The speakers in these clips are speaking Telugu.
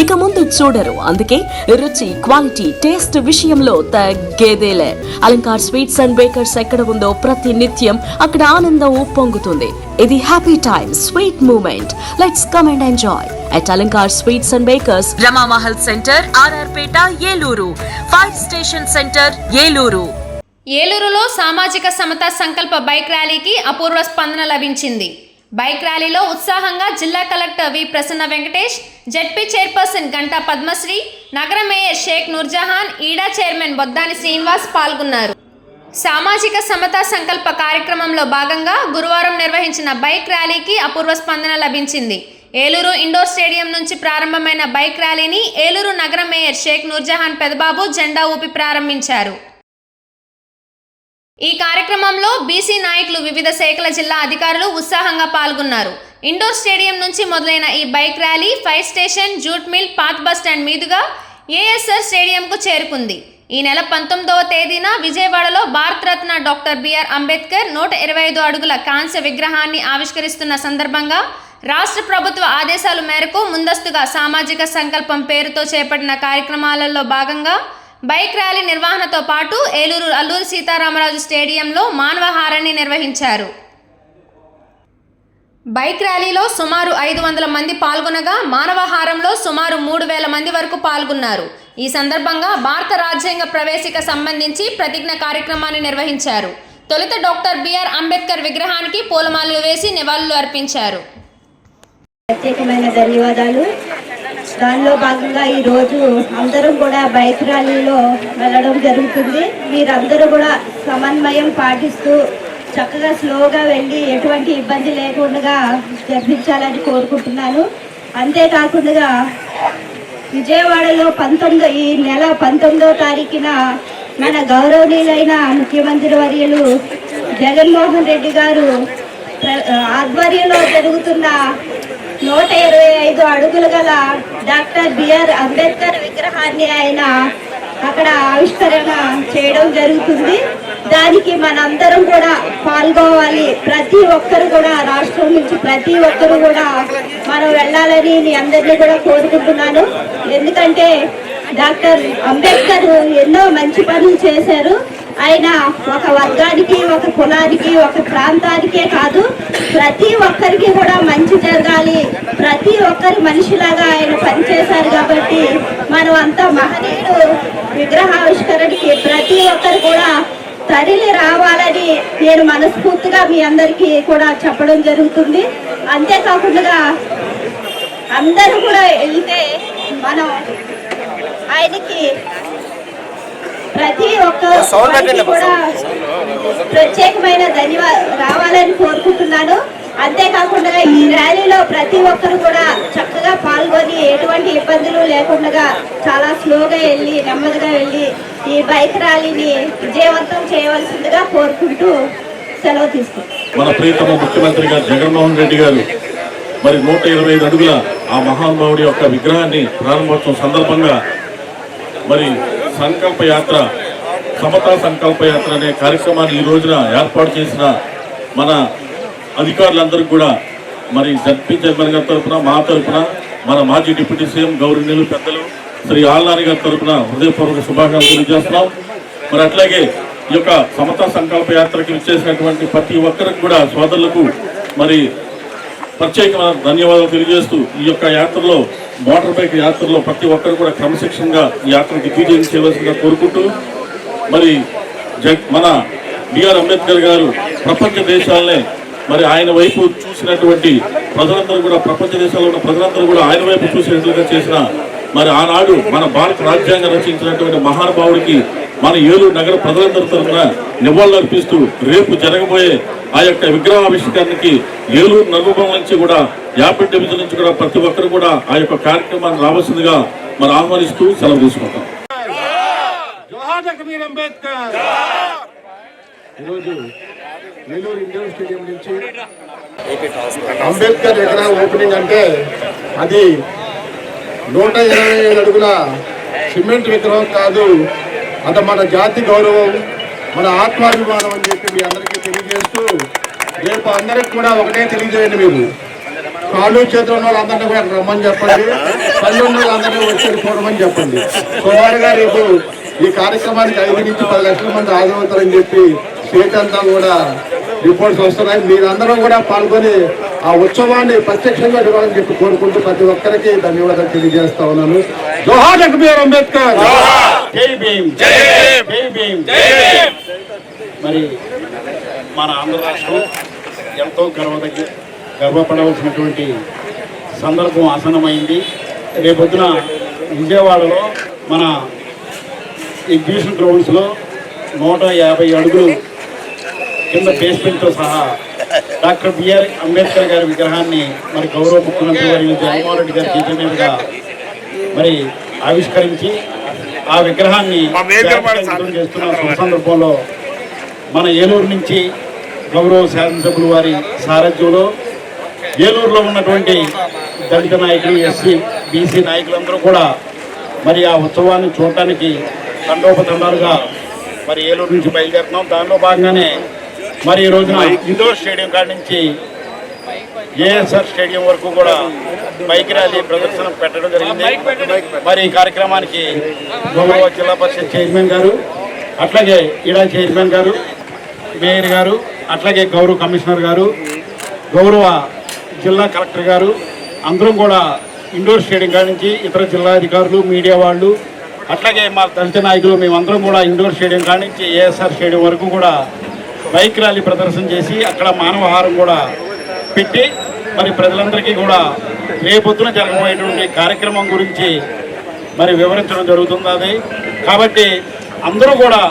ఇక ముందు చూడరు. అందుకే రుచి క్వాలిటీ టేస్ట్ విషయంలో తగ్గేదేలే. అలంకార్ స్వీట్స్ అండ్ బేకర్స్ ఎక్కడ ఉందో ప్రతి నిత్యం అక్కడ ఆనందం ఉప్పొంగుతుంది ఇది happy time sweet moment let's come and enjoy at Alankar Sweets and Bakers, Rama Mahal Center, RR Peta, Yeluru, Fire Station Center, Yeluru. ఏలూరులో సామాజిక సమత సంకల్ప బైక్ ర్యాలీకి అపూర్వ స్పందన లభించింది. బైక్ ర్యాలీలో ఉత్సాహంగా జిల్లా collector V Prasanna Venkatesh ZP chairperson Ganta Padmasri నగర మేయర్ షేక్ నూర్జహాన్ ఈడా చైర్మన్ బొద్దాని శ్రీనివాస్ పాల్గొన్నారు. సామాజిక సమతా సంకల్ప కార్యక్రమంలో భాగంగా గురువారం నిర్వహించిన బైక్ ర్యాలీకి అపూర్వ స్పందన లభించింది. ఏలూరు ఇండోర్ స్టేడియం నుంచి ప్రారంభమైన బైక్ ర్యాలీని ఏలూరు నగర మేయర్ షేక్ నూర్జహాన్ పెదబాబు జెండా ఊపి ప్రారంభించారు. ఈ కార్యక్రమంలో బీసీ నాయకులు వివిధ శాఖల జిల్లా అధికారులు ఉత్సాహంగా పాల్గొన్నారు. ఇండోర్ స్టేడియం నుంచి మొదలైన ఈ bike rally fire station jute mill path bus stand మీదుగా ఏఎస్ఆర్ స్టేడియంకు చేరుకుంది. ఈ నెల పంతొమ్మిదవ తేదీన విజయవాడలో భారతరత్న డాక్టర్ బిఆర్ అంబేద్కర్ నూట ఇరవై ఐదు అడుగుల కాంస్య విగ్రహాన్ని ఆవిష్కరిస్తున్న సందర్భంగా రాష్ట్ర ప్రభుత్వ ఆదేశాల మేరకు ముందస్తుగా సామాజిక సంకల్పం పేరుతో చేపట్టిన కార్యక్రమాలలో భాగంగా బైక్ ర్యాలీ నిర్వహణతో పాటు ఏలూరు అల్లూరి సీతారామరాజు స్టేడియంలో మానవహారాన్ని నిర్వహించారు. బైక్ ర్యాలీలో సుమారు ఐదు వందల మంది పాల్గొనగా మానవహారంలో సుమారు మూడు వేల మంది వరకు పాల్గొన్నారు. ఈ సందర్భంగా భారత రాజ్యాంగ ప్రవేశిక సంబంధించి ప్రతిజ్ఞ కార్యక్రమాన్ని నిర్వహించారు. తొలుత డాక్టర్ బిఆర్ అంబేద్కర్ విగ్రహానికి పూలమాలలు వేసి నివాళులు అర్పించారు. ప్రత్యేకమైన ధన్యవాదాలు. దానిలో భాగంగా ఈరోజు అందరం కూడా బైక్ ర్యాలీలో వెళ్ళడం జరుగుతుంది. మీరందరూ కూడా సమన్వయం పాటిస్తూ చక్కగా స్లోగా వెళ్ళి ఎటువంటి ఇబ్బంది లేకుండా జరిపించాలని కోరుకుంటున్నాను. అంతేకాకుండా విజయవాడలో పంతొమ్మిదో ఈ నెల పంతొమ్మిదో తారీఖున మన గౌరవనీయులైన ముఖ్యమంత్రి వర్యులు జగన్మోహన్ రెడ్డి గారు ఆధ్వర్యంలో జరుగుతున్న నూట ఇరవై ఐదు అడుగులు గల డాక్టర్ బిఆర్ అంబేద్కర్ విగ్రహాన్ని ఆయన అక్కడ ఆవిష్కరణ చేయడం జరుగుతుంది. దానికి మనందరం కూడా పాల్గొవాలి. ప్రతి ఒక్కరు కూడా రాష్ట్రం నుంచి ప్రతి ఒక్కరు కూడా మనం వెళ్ళాలని మీ అందరినీ కూడా కోరుకుంటున్నాను. ఎందుకంటే డాక్టర్ అంబేద్కర్ ఎన్నో మంచి పనులు చేశారు. ఆయన ఒక వర్గానికి ఒక కులానికి ఒక ప్రాంతానికే కాదు ప్రతి ఒక్కరికి కూడా మంచి జరగాలి. ప్రతి ఒక్కరి మనిషిలాగా ఆయన పనిచేశారు కాబట్టి మనం అంతా మహనీయుడు విగ్రహావిష్కరణకి ప్రతి ఒక్కరు కూడా తరిలి రావాలని నేను మనస్ఫూర్తిగా మీ అందరికీ కూడా చెప్పడం జరుగుతుంది. అంతేకాకుండా అందరూ కూడా వెళ్తే మనం ఆయనకి ప్రతి ఒక్క ప్రత్యేకమైన ధన్యవాద రావాలని కోరుకుంటున్నాను. అంతేకాకుండా ఈ ర్యాలీలో ప్రతి ఒక్కరు కూడా చక్కగా పాల్గొని ఎటువంటి ఇబ్బందులు లేకుండా చాలా స్లోగా వెళ్ళి నెమ్మదిగా వెళ్ళి ఈ బైక్ ర్యాలీని విజయవంతం చేయవలసిందిగా కోరుకుంటూ సెలవు తీసుకుంటాం మన ప్రియతమ ముఖ్యమంత్రి గారు జగన్మోహన్ రెడ్డి గారు మరి నూట ఇరవై ఐదు అడుగుల ఆ మహానుభావుడి యొక్క విగ్రహాన్ని ప్రారంభోత్సవం సందర్భంగా మరి సంకల్ప యాత్ర సమతా సంకల్ప యాత్ర అనే కార్యక్రమాన్ని ఈ రోజున ఏర్పాటు చేసిన మన అధికారులందరికీ కూడా మరి జడ్పీ చైర్మన్ గారి తరఫున మా తరఫున మన మాజీ డిప్యూటీ సీఎం గౌరవనీయులు పెద్దలు శ్రీ ఆల్నాని గారి తరఫున హృదయపూర్వక శుభాకాంక్షలు తెలియజేస్తున్నాం. మరి అట్లాగే ఈ యొక్క సమతా సంకల్ప యాత్రకి విచ్చేసినటువంటి ప్రతి ఒక్కరికి కూడా సోదరులకు మరి ప్రత్యేకమైన ధన్యవాదాలు తెలియజేస్తూ ఈ యొక్క యాత్రలో మోటార్ బైక్ యాత్రలో ప్రతి ఒక్కరు కూడా క్రమశిక్షణగా ఈ యాత్రకి దిగ్విజయం చేయవలసిందిగా కోరుకుంటూ మరి మన బిఆర్ అంబేద్కర్ గారు ప్రపంచ దేశాలనే మరి ఆయన వైపు చూసినటువంటి ప్రజలందరూ కూడా ప్రపంచ దేశాల్లో ఉన్న ప్రజలందరూ కూడా ఆయన వైపు చూసినట్లుగా చేసిన మరి ఆనాడు మన భారత రాజ్యాంగం రచించినటువంటి మహానుభావుడికి మన ఏలూరు నగర ప్రజలందరి తరఫున నివాళులర్పిస్తూ రేపు జరగబోయే ఆ యొక్క విగ్రహావిష్కరణకి ఏలూరు నలుగురం నుంచి కూడా యాభై డివిజన్ నుంచి కూడా ప్రతి ఒక్కరు కూడా ఆ యొక్క కార్యక్రమాన్ని రావాల్సిందిగా మరి ఆహ్వానిస్తూ సెలవు తీసుకుంటాం. అంబేద్కర్! ఈరోజు నెల్లూరు ఇండోర్ స్టేడియం నుంచి అంబేద్కర్ విగ్రహం ఓపెనింగ్ అంటే అది నూట ఇరవై ఐదు అడుగుల సిమెంట్ విగ్రహం కాదు అంత మన జాతి గౌరవం మన ఆత్మాభిమానం అని చెప్పి మీ అందరికీ తెలియజేస్తూ రేపు అందరికి కూడా ఒకటే తెలియజేయండి మీరు కాళ్ళు చేతులు ఉన్న వాళ్ళందరినీ కూడా అక్కడ రమ్మని చెప్పండి. కళ్ళు ఉన్న వాళ్ళందరినీ వచ్చి చూడమని చెప్పండి. సుమారుగా రేపు ఈ కార్యక్రమానికి ఐదు నుంచి పది లక్షల మంది హాజరవుతారని చెప్పి స్టేట్ అంతా కూడా రిపోర్ట్స్ వస్తున్నాయి. మీరందరూ కూడా పాల్గొని ఆ ఉత్సవాన్ని ప్రత్యక్షంగా ఇవ్వాలని చెప్పి కోరుకుంటూ ప్రతి ఒక్కరికి ధన్యవాదాలు తెలియజేస్తా ఉన్నాను. జోహార్ డాక్టర్ అంబేద్కర్. జై భీమ్. జై భీమ్. మరి మన ఆంధ్ర రాష్ట్రం ఎంతో గర్వదగ్గ గర్వపడవలసినటువంటి సందర్భం ఆసన్నమైంది. రేపొద్దున విజయవాడలో మన ఎగ్జిబిషన్ గ్రౌండ్స్లో నూట యాభై అడుగులు కింద బేస్మెంట్తో సహా డాక్టర్ బిఆర్ అంబేద్కర్ గారి విగ్రహాన్ని మరి గౌరవ ముఖ్యమంత్రి వర్యులు జగన్మోహన్ రెడ్డి గారి చేతుల మీదుగా మరి ఆవిష్కరించి ఆ విగ్రహాన్ని చేస్తున్న సందర్భంలో మన ఏలూరు నుంచి గౌరవ శాసనసభ్యులు వారి సారథ్యంలో ఏలూరులో ఉన్నటువంటి దళిత నాయకులు ఎస్సీ బీసీ నాయకులందరూ కూడా మరి ఆ ఉత్సవాన్ని చూడటానికి తండోపతండాలుగా మరి ఏలూరు నుంచి బయలుదేరుతున్నాం. దానిలో భాగంగానే మరి ఈ రోజున ఇండోర్ స్టేడియం కాడ నుంచి ఏఎస్ఆర్ స్టేడియం వరకు కూడా బైక్ ర్యాలీ ప్రదర్శన పెట్టడం జరిగింది. మరి ఈ కార్యక్రమానికి గౌరవ జిల్లా పరిషత్ చైర్మన్ గారు అట్లాగే ఇడా చైర్మన్ గారు మేయర్ గారు అట్లాగే గౌరవ కమిషనర్ గారు గౌరవ జిల్లా కలెక్టర్ గారు అందరం కూడా ఇండోర్ స్టేడియం కాడ నుంచి ఇతర జిల్లా అధికారులు మీడియా వాళ్ళు అట్లాగే మా దళిత నాయకులు మేమందరం కూడా ఇండోర్ స్టేడియం కాడ నుంచి ఏఎస్ఆర్ స్టేడియం వరకు కూడా బైక్ ర్యాలీ ప్రదర్శన చేసి అక్కడ మానవహారం కూడా పెట్టి మరి ప్రజలందరికీ కూడా రేపొద్దున జరగబోయేటువంటి కార్యక్రమం గురించి మరి వివరించడం జరుగుతుంది అది. కాబట్టి అందరూ కూడా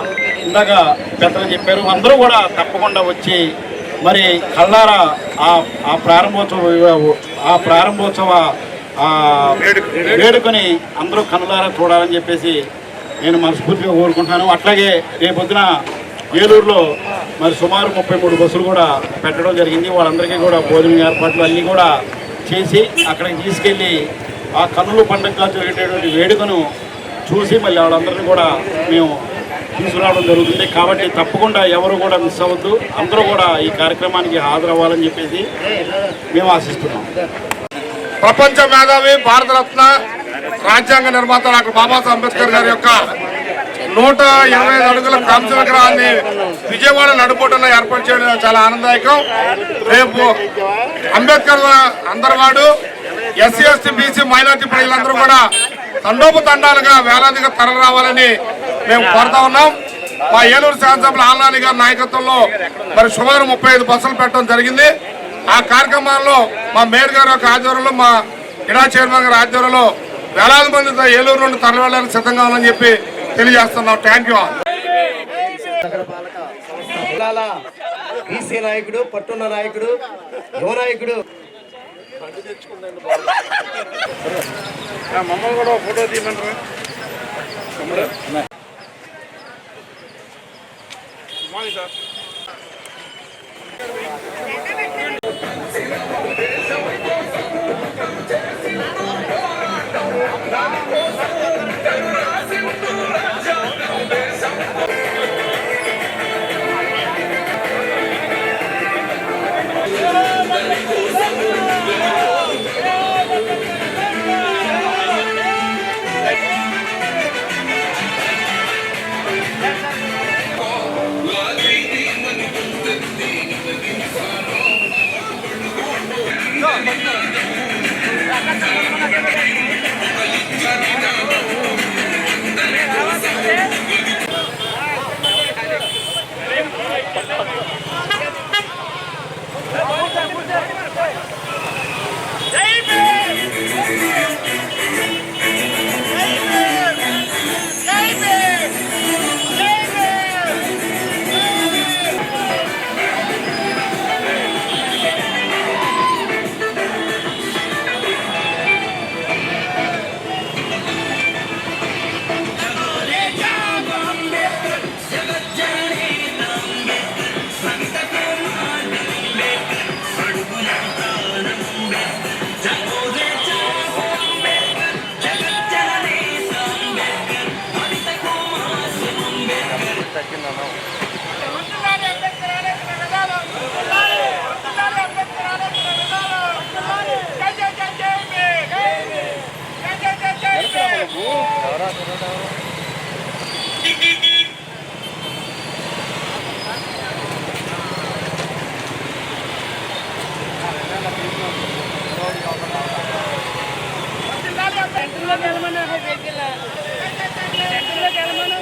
ఇందాక పెద్దలు చెప్పారు అందరూ కూడా తప్పకుండా వచ్చి మరి కళ్ళారా ఆ ప్రారంభోత్సవ ఆ ప్రారంభోత్సవ వేడుకొని వేడుకని అందరూ కళ్ళారా చూడాలని చెప్పేసి నేను మనస్ఫూర్తిగా కోరుకుంటున్నాను. అట్లాగే రేపొద్దున ఏలూరులో మరి సుమారు ముప్పై మూడు బస్సులు కూడా పెట్టడం జరిగింది. వాళ్ళందరికీ కూడా భోజనం ఏర్పాట్లు అన్నీ కూడా చేసి అక్కడికి తీసుకెళ్ళి ఆ కన్నుల పండుగగా జరిగేటటువంటి వేడుకను చూసి మళ్ళీ వాళ్ళందరినీ కూడా మేము తీసుకురావడం జరుగుతుంది. కాబట్టి తప్పకుండా ఎవరు కూడా మిస్ అవ్వద్దు. అందరూ కూడా ఈ కార్యక్రమానికి హాజరవ్వాలని చెప్పేసి మేము ఆశిస్తున్నాం. ప్రపంచ మేధావి భారతరత్న రాజ్యాంగ నిర్మాత డాక్టర్ బాబాసాహెబ్ అంబేద్కర్ గారి యొక్క నూట ఇరవై ఐదు అడుగుల కాంస్య విగ్రహాన్ని విజయవాడ నడుపుటన ఏర్పాటు చేయడం చాలా ఆనందదాయకం. రేపు అంబేద్కర్ అందరివాడు ఎస్సీ ఎస్టీ బీసీ మైనార్టీ ప్రజలందరూ కూడా తండోపతండాలుగా వేలాదిగా తరలి రావాలని మేము కోరుతా ఉన్నాం. మా ఏలూరు శాసనసభ్యులు ఆల్నాని గారి నాయకత్వంలో మరి సుమారు ముప్పై ఐదు బస్సులు పెట్టడం జరిగింది. ఆ కార్యక్రమాల్లో మా మేయర్ గారి యొక్క ఆధ్వర్యంలో మా ఇడా చైర్మన్ గారి ఆధ్వర్యంలో వేలాది మందితో ఏలూరు నుండి తరలి వెళ్ళడానికి సిద్ధంగా ఉందని చెప్పి తెలియజేస్తున్నాం. థ్యాంక్ యూ బీసీ నాయకుడు పట్టున్న నాయకుడు యువ నాయకుడు. మమ్మల్ని కూడా ఫోటో తీయమంటారా? సార్. Amen. ಕೆಲಮನ ಬೇಕಿಲ್ಲ ಕೆಲಮನ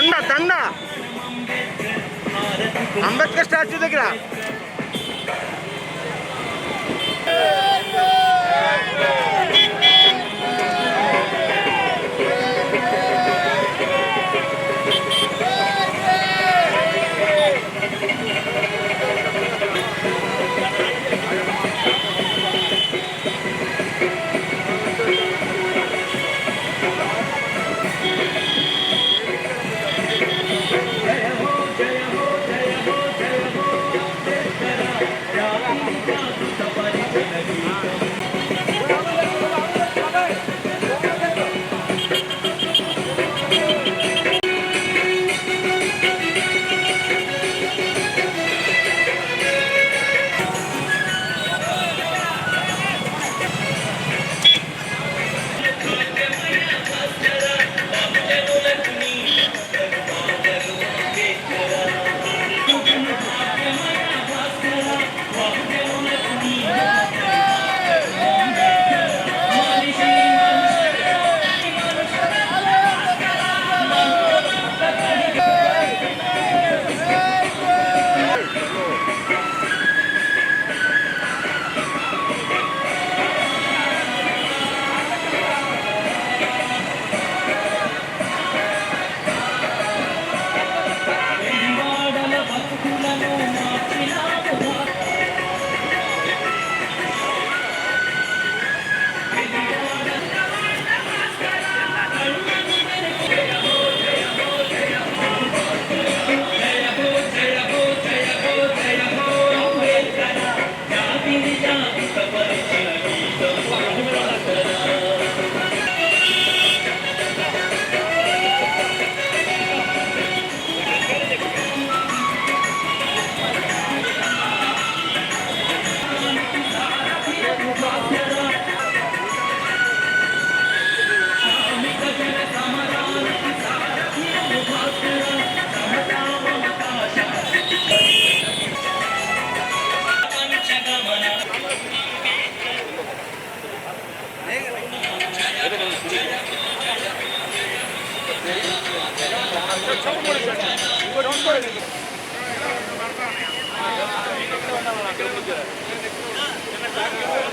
దండ దండ అంబేద్కర్ స్టాచ్యూ దగ్గర Yeah.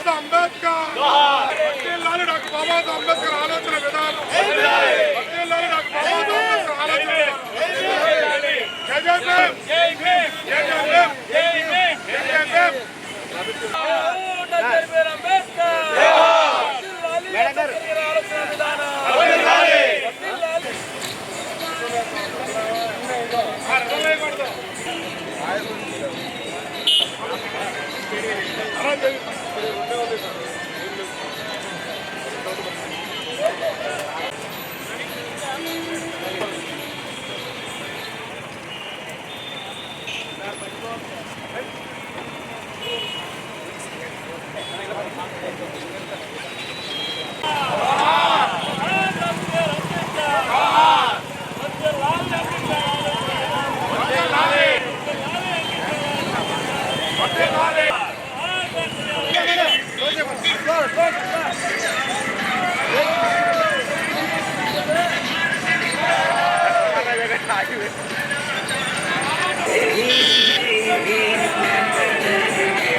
అంబేద్కర్ పట్టేళ్ళాలి డాక్టర్ బాబాసాహెబ్ అంబేద్కర్ ఆలోచన విధానం పట్టేళ్ళాలి డాక్టర్ బాబాసాహెబ్ అంబేద్కర్ ఆలోచన అంబేద్కర్. 並いでる。Thank you.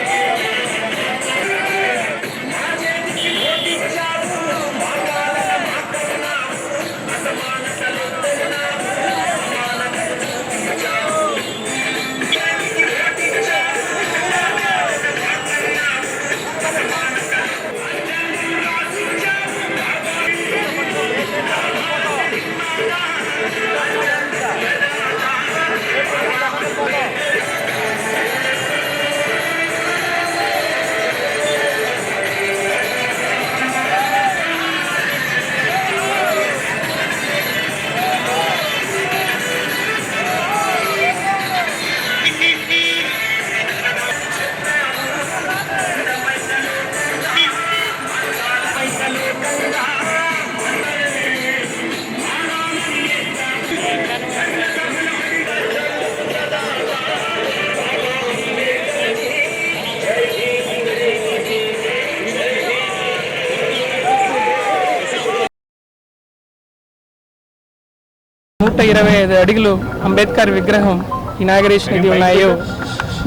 నూట ఇరవై ఐదు అడుగులు అంబేద్కర్ విగ్రహం ఇనాగరేషన్ ఇది ఉన్నాయో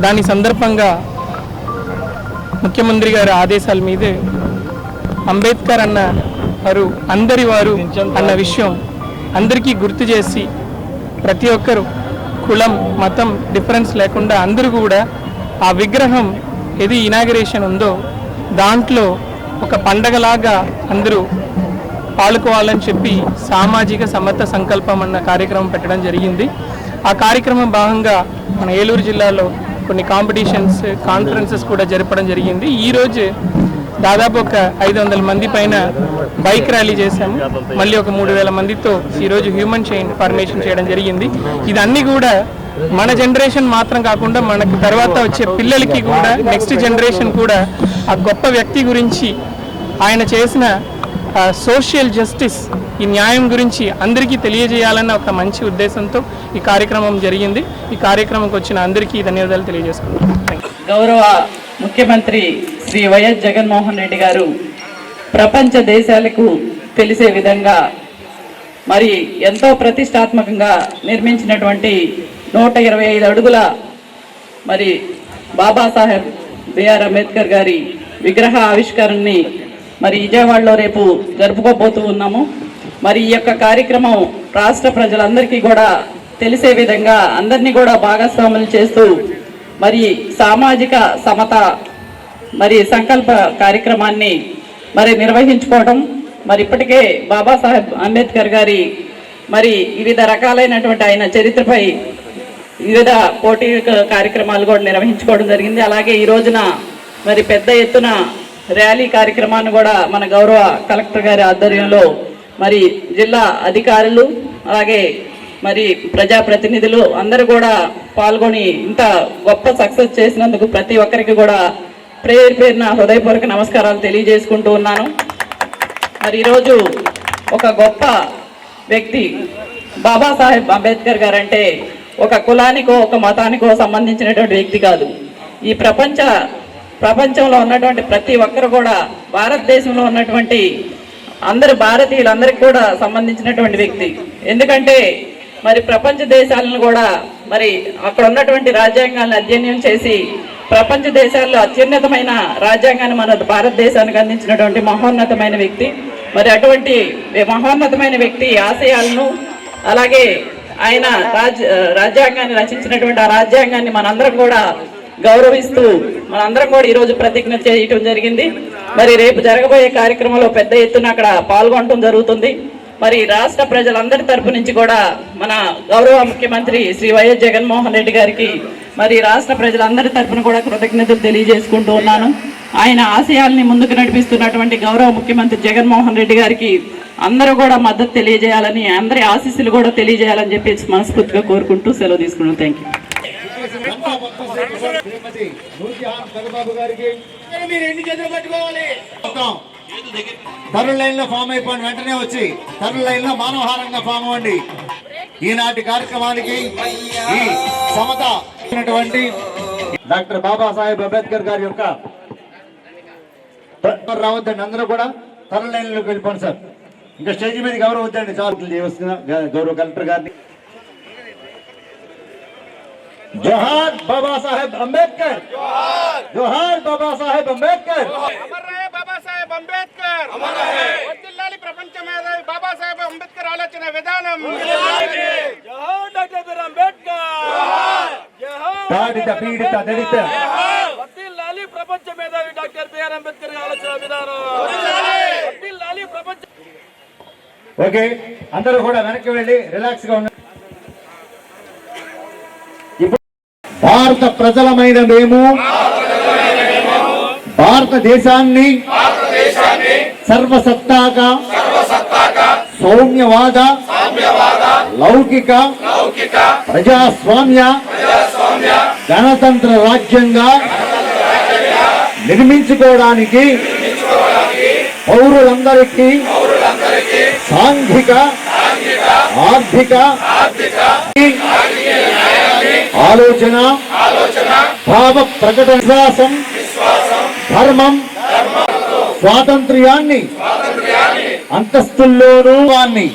దాని సందర్భంగా ముఖ్యమంత్రి గారి ఆదేశాల మీదే అంబేద్కర్ అన్న వారు అందరి వారు అన్న విషయం అందరికీ గుర్తు చేసి ప్రతి ఒక్కరు కులం మతం డిఫరెన్స్ లేకుండా అందరూ కూడా ఆ విగ్రహం ఏది ఇనాగరేషన్ ఉందో దాంట్లో ఒక పండగలాగా అందరూ పాల్గొవాలని చెప్పి సామాజిక సమత సంకల్పం అన్న కార్యక్రమం పెట్టడం జరిగింది. ఆ కార్యక్రమం భాగంగా మన ఏలూరు జిల్లాలో కొన్ని కాంపిటీషన్స్ కాన్ఫరెన్సెస్ కూడా జరపడం జరిగింది. ఈరోజు దాదాపు ఒక ఐదు వందల మంది పైన బైక్ ర్యాలీ చేశాము. మళ్ళీ ఒక మూడు వేల మందితో ఈరోజు హ్యూమన్ చైన్ ఫార్మేషన్ చేయడం జరిగింది. ఇదన్నీ కూడా మన జనరేషన్ మాత్రం కాకుండా మనకు తర్వాత వచ్చే పిల్లలకి కూడా నెక్స్ట్ జనరేషన్ కూడా ఆ గొప్ప వ్యక్తి గురించి ఆయన చేసిన సోషల్ జస్టిస్ ఈ న్యాయం గురించి అందరికీ తెలియజేయాలన్న ఒక మంచి ఉద్దేశంతో ఈ కార్యక్రమం జరిగింది. ఈ కార్యక్రమంకి వచ్చిన అందరికీ ధన్యవాదాలు తెలియజేసుకున్నాను గౌరవ ముఖ్యమంత్రి శ్రీ వైఎస్ జగన్మోహన్ రెడ్డి గారు ప్రపంచ దేశాలకు తెలిసే విధంగా మరి ఎంతో ప్రతిష్టాత్మకంగా నిర్మించినటువంటి నూట ఇరవై ఐదు అడుగుల మరి బాబాసాహెబ్ బిఆర్ అంబేద్కర్ గారి విగ్రహ ఆవిష్కరణని మరి విజయవాడలో రేపు జరుపుకోబోతూ ఉన్నాము. మరి ఈ యొక్క కార్యక్రమం రాష్ట్ర ప్రజలందరికీ కూడా తెలిసే విధంగా అందరినీ కూడా భాగస్వాములు చేస్తూ మరి సామాజిక సమత మరి సంకల్ప కార్యక్రమాన్ని మరి నిర్వహించుకోవడం మరి ఇప్పటికే బాబాసాహెబ్ అంబేద్కర్ గారి మరి వివిధ రకాలైనటువంటి ఆయన చరిత్రపై వివిధ పోటీ కార్యక్రమాలు కూడా నిర్వహించుకోవడం జరిగింది. అలాగే ఈ రోజున మరి పెద్ద ఎత్తున ర్యాలీ కార్యక్రమాన్ని కూడా మన గౌరవ కలెక్టర్ గారి ఆధ్వర్యంలో మరి జిల్లా అధికారులు అలాగే మరి ప్రజాప్రతినిధులు అందరూ కూడా పాల్గొని ఇంత గొప్ప సక్సెస్ చేసినందుకు ప్రతి ఒక్కరికి కూడా ప్రేయర్ పేరున హృదయపూర్వక నమస్కారాలు తెలియజేసుకుంటూ ఉన్నాను. మరి ఈరోజు ఒక గొప్ప వ్యక్తి బాబాసాహెబ్ అంబేద్కర్ గారు అంటే ఒక కులానికో ఒక మతానికో సంబంధించినటువంటి వ్యక్తి కాదు. ఈ ప్రపంచ ప్రపంచంలో ఉన్నటువంటి ప్రతి ఒక్కరు కూడా భారతదేశంలో ఉన్నటువంటి అందరు భారతీయులందరికీ కూడా సంబంధించినటువంటి వ్యక్తి. ఎందుకంటే మరి ప్రపంచ దేశాలను కూడా మరి అక్కడ ఉన్నటువంటి రాజ్యాంగాలను అధ్యయనం చేసి ప్రపంచ దేశాల్లో అత్యున్నతమైన రాజ్యాంగాన్ని మన భారతదేశానికి అందించినటువంటి మహోన్నతమైన వ్యక్తి. మరి అటువంటి మహోన్నతమైన వ్యక్తి ఆశయాలను అలాగే ఆయన రాజ్ రాజ్యాంగాన్ని రచించినటువంటి ఆ రాజ్యాంగాన్ని మనందరం కూడా గౌరవిస్తూ మనందరం కూడా ఈరోజు ప్రతిజ్ఞ చేయటం జరిగింది. మరి రేపు జరగబోయే కార్యక్రమంలో పెద్ద ఎత్తున అక్కడ పాల్గొనడం జరుగుతుంది. మరి రాష్ట్ర ప్రజలందరి తరపు నుంచి కూడా మన గౌరవ ముఖ్యమంత్రి శ్రీ వైఎస్ జగన్మోహన్ రెడ్డి గారికి మరి రాష్ట్ర ప్రజలందరి తరపున కూడా కృతజ్ఞతలు తెలియజేసుకుంటూ ఉన్నాను. ఆయన ఆశయాల్ని ముందుకు నడిపిస్తున్నటువంటి గౌరవ ముఖ్యమంత్రి జగన్మోహన్ రెడ్డి గారికి అందరూ కూడా మద్దతు తెలియజేయాలని అందరి ఆశీస్సులు కూడా తెలియజేయాలని చెప్పి మనస్ఫూర్తిగా కోరుకుంటూ సెలవు తీసుకున్నాను. థ్యాంక్ యూ శ్రీమతి నూర్జహాన్ పెదబాబు గారికి మీరు ఎన్ని చేతులు పట్టుకోవాలి? తరుణ లైన్లో ఫామ్ అయిపోయిన వెంటనే వచ్చి తరుణ లైన్లో మానవహారంగా ఫామ్ అవ్వండి. ఈనాటి కార్యక్రమానికి ఈ సమత డాక్టర్ బాబాసాహెబ్ అంబేద్కర్ గారి యొక్క రావద్దండి. అందరూ కూడా తరుణ లైన్లోకి వెళ్ళిపోండి సార్. ఇంకా స్టేజ్ మీద గౌరవ వద్దండి? సార్ చేయవలసిన గౌరవ కలెక్టర్ గారిని. జోహార్ బాబాసాహెబ్ అంబేద్కర్ జోహార్ బాబాసాహెబ్ అంబేద్కర్ అమర్ రహే బాబాసాహెబ్ అంబేద్కర్ వర్ధిల్లాలి ప్రపంచ మేధావి బాబాసాహెబ్ అంబేద్కర్ ఆలోచన విధానం డాక్టర్ బిఆర్ అంబేద్కర్ బాధిత పీడిత దళిత వర్ధిల్లాలి ప్రపంచ మేధావి డాక్టర్ బిఆర్ అంబేద్కర్ ఆలోచన విధానం వర్ధిల్లాలి ప్రపంచ ఓకే అందరూ కూడా వెనక్కి వెళ్ళి రిలాక్స్గా భారత ప్రజలమైన మేము. భారతదేశాన్ని సర్వసత్తాక సౌమ్యవాద లౌకిక ప్రజాస్వామ్య గణతంత్ర రాజ్యంగా నిర్మించుకోవడానికి పౌరులందరికీ సాంఘిక ఆర్థిక ఆలోచన భావ ప్రకటన విశ్వాసం ధర్మం స్వాతంత్ర్యాన్ని అంతస్తుల్లోనూ వాన్ని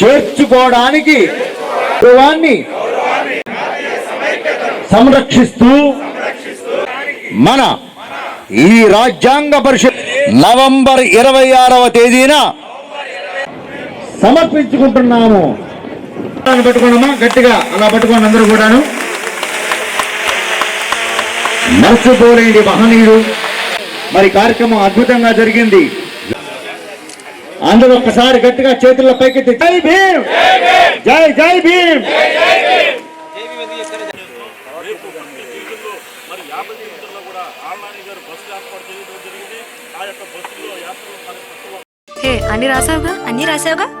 చేర్చుకోవడానికి గౌరవాన్ని సంరక్షిస్తూ మన ఈ రాజ్యాంగ పరిషత్ నవంబర్ ఇరవై ఆరవ తేదీన సమర్పించుకుంటున్నాము. పట్టుకోండమ్మా గట్టిగా అలా పట్టుకోండి అందరూ కూడాను. మర్చిపోలేని మహనీయుడు. మరి కార్యక్రమం అద్భుతంగా జరిగింది. అందరూ ఒక్కసారి గట్టిగా చేతుల పైకెత్తి జై భీమ్! జై జై భీమ్! అన్ని రాసావుగా? అన్ని రాసావుగా?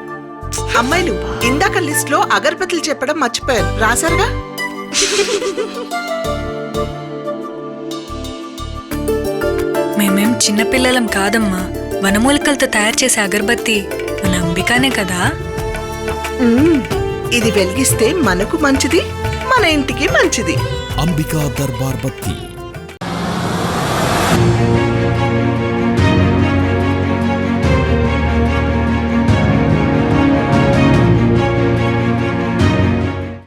అమ్మాయిలు ఇందాక లిస్ట్లో అగరబత్తులు చెప్పడం మర్చిపోయారు రాశారుగా? మేమేం చిన్నపిల్లలం కాదమ్మా. వనమూలికలతో తయారు చేసే అగరబత్తి మన అంబికానే కదా. ఇది వెలిగిస్తే మనకు మంచిది మన ఇంటికి మంచిది. అంబికా దర్బార్ బత్తి.